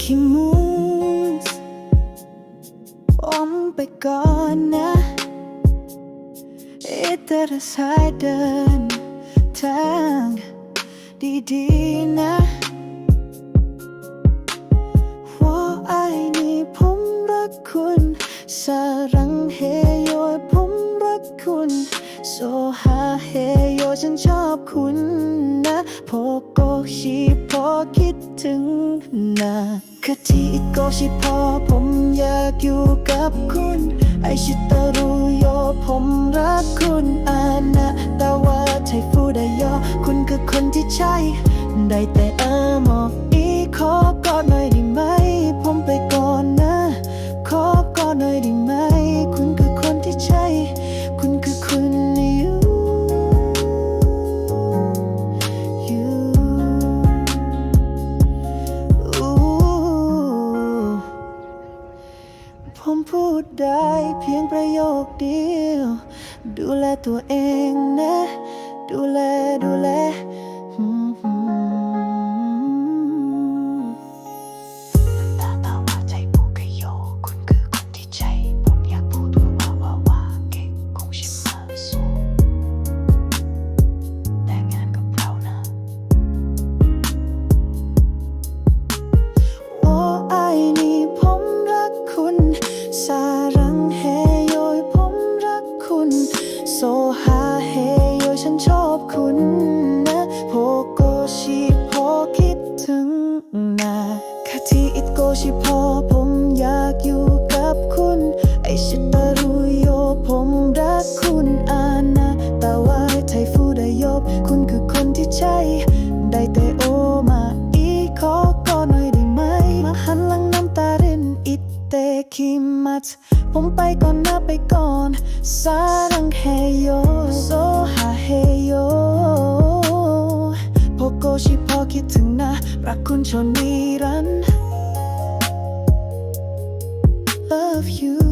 จะขี้มูสผมไปก่อนนะอิตาสายเดินทางดีๆนะว่าไอ้นี่ผมรักคุณสารังเฮโยผมรักคุณโซฮาเฮโยฉันชอบคุณนะโพ โกชิพอคิดถึงนะคาทิโกชิพอผมอยากอยู่กับคุณ ไอชิตารุโยผมรักคุณอานะตาวาไทฟูไดโยคุณคือคนที่ใช่ ได้แต่เอามองอีขอกอดหน่อยำพูดได้เพียงประโยคเดียว ดูแลตัวเองนะ เฮโยฉันชอบคุณนะโพโกชิพอคิดถึงนะคาทิอิตโกชิพอผมอยากอยู่กับคุณ ไอชิตารุโยผมรักคุณอานะแต่ว่าไทฟูไดโยบ คุณคือคนที่ใช่ได้แต่โอมาอีขอกอดหน่อยได้ไหม มาหันหลังน้ำตารินอิตเตคิมัตผมไปก่อนนะไปก่อนสา ชิพอคิดถึงนะ รักคุณชนนิรันดร์ Love you